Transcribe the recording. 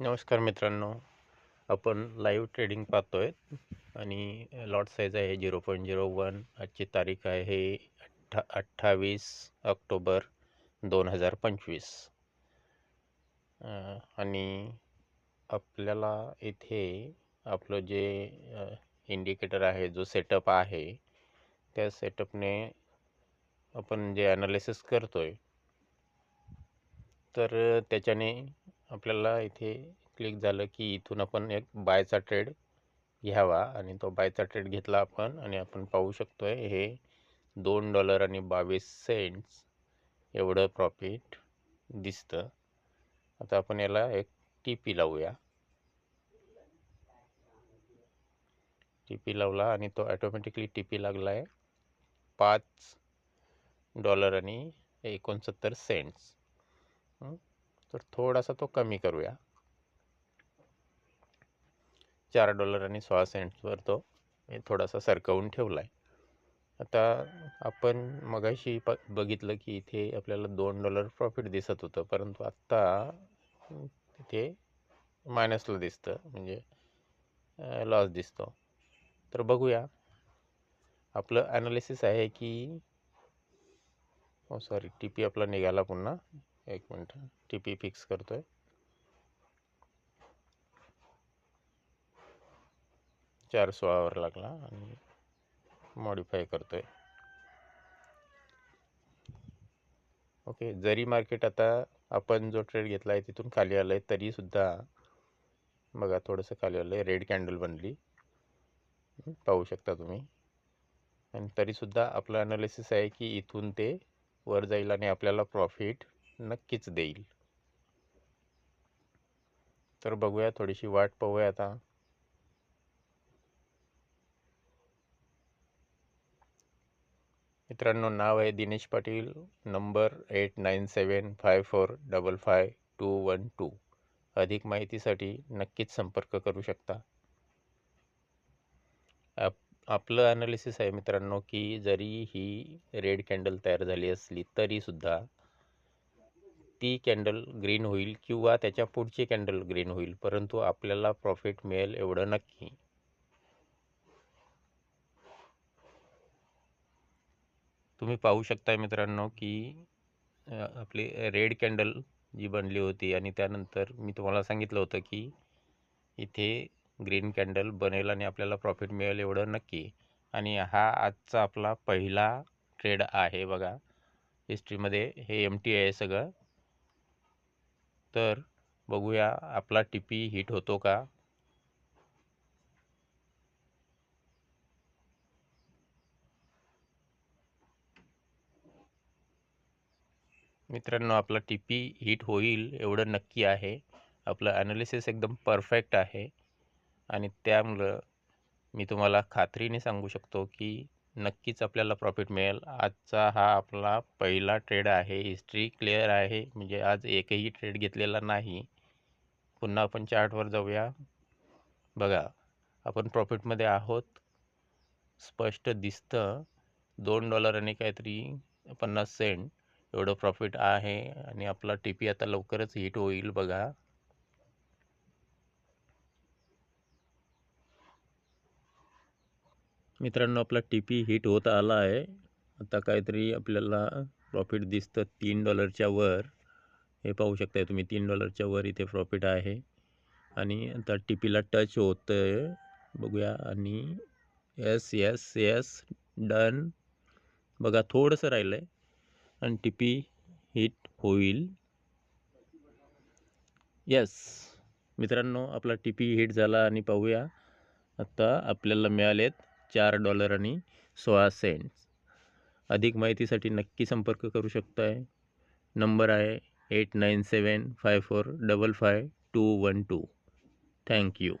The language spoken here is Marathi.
नमस्कार मित्रांनो. आपण लाईव्ह ट्रेडिंग पाहतोय आणि लॉट साईज आहे झिरो पॉईंट झिरो वन आजची तारीख आहे अठ्ठा अठ्ठावीस ऑक्टोबर दोन हजार पंचवीस. आणि आपल्याला इथे आपलं जे इंडिकेटर आहे जो सेटअप आहे त्या सेटअपने आपण जे ॲनालिसिस करतो आहे तर त्याच्याने आपल्याला इथे क्लिक झालं की इथून आपण एक बायचा ट्रेड घ्यावा आणि तो बायचा ट्रेड घेतला आपण आणि आपण पाहू शकतो आहे हे दोन डॉलर आणि बावीस सेंट्स एवढं प्रॉफिट दिसतं. आता आपण याला एक टी पी लावूया. टी पी लावला आणि तो ॲटोमॅटिकली टी पी लागला आहे पाच डॉलर आणि एकोणसत्तर सेंट्स तर थोडासा तो कमी करूया. चार डॉलर आणि सोळा सेंट्सवर तो मी थोडासा सरकवून ठेवला आहे आता आपण मगाशी प बघितलं की इथे आपल्याला दोन डॉलर प्रॉफिट दिसत होतं परंतु आत्ता तिथे मायनसला दिसतं म्हणजे लॉस दिसतो. तर बघूया. आपलं ॲनालिसिस आहे की सॉरी टी पी आपला निघाला पुन्हा. एक मिनटं. टी पी फिक्स करतो आहे चार सोळावर लागला आणि मॉडिफाय आहे ओके जरी मार्केट आता आपण जो ट्रेड घेतला आहे तिथून खाली आलं आहे तरीसुद्धा बघा थोडंसं खाली आलं आहे रेड कॅन्डल बनली. पाहू शकता तुम्ही. आणि तरीसुद्धा आपलं ॲनालिसिस आहे की इथून ते वर जाईल आणि आपल्याला प्रॉफिट नक्कीच देईल. तर बघूया थोडीशी वाट पाहूया आता. मित्रांनो नाव आहे Dinesh Patil number eight nine seven five four double five two one two. अधिक माहितीसाठी नक्कीच संपर्क करू शकता. आप आपलं ॲनालिसिस आहे मित्रांनो की जरी ही रेड कॅन्डल तयार झाली असली तरीसुद्धा ती कॅन्डल ग्रीन होईल किंवा त्याच्या पुढची कॅन्डल ग्रीन होईल परंतु आपल्याला प्रॉफिट मिळेल एवढं नक्की. तुम्ही पाहू शकताय मित्रांनो की आपली रेड कॅन्डल जी बनली होती आणि त्यानंतर मी तुम्हाला सांगितलं होतं की इथे ग्रीन कॅन्डल बनेल आणि आपल्याला प्रॉफिट मिळेल एवढं नक्की. आणि हा आजचा आपला पहिला ट्रेड आहे बघा. हिस्ट्रीमध्ये हे एम टी आहे सगळं. तर बघूया आपला टिपी हिट होतो का? मित्रांनो आपला टीपी हिट होईल एवढं नक्की आहे. आपलं ॲनालिसिस एकदम परफेक्ट आहे. आणि त्यामुळं मी तुम्हाला खात्रीने सांगू शकतो की नक्कीच आपल्याला प्रॉफिट मिळेल. आजचा हा आपला पहिला ट्रेड आहे. हिस्ट्री क्लिअर आहे. म्हणजे आज एकही ट्रेड घेतलेला नाही. पुन्हा आपण चार्टवर जाऊया. बघा आपण प्रॉफिटमध्ये आहोत. स्पष्ट दिसतं. दोन डॉलर आणि काहीतरी पन्नास सेंट एवढं प्रॉफिट आहे आणि आपला टी पी आता लवकरच हिट होईल बघा. मित्रांनो आपला टी पी हिट होत आला आहे. आता काहीतरी आपल्याला प्रॉफिट दिसतं तीन डॉलरच्या वर. हे पाहू शकताय तुम्ही तीन डॉलरच्या वर इथे प्रॉफिट आहे. आणि आता टी पीला टच होतं आहे बघूया. आणि येस येस येस डन बघा थोडंसं राहिलं आहे आणि टी पी हिट होईल. येस मित्रांनो आपला टी पी हिट झाला आणि पाहूया. आता आपल्याला मिळालेत चार डॉलर आणि सोळा सेंट्स. अधिक माहितीसाठी नक्की संपर्क करू शकताय. नंबर आहे eight nine seven five four double five two one two. Thank you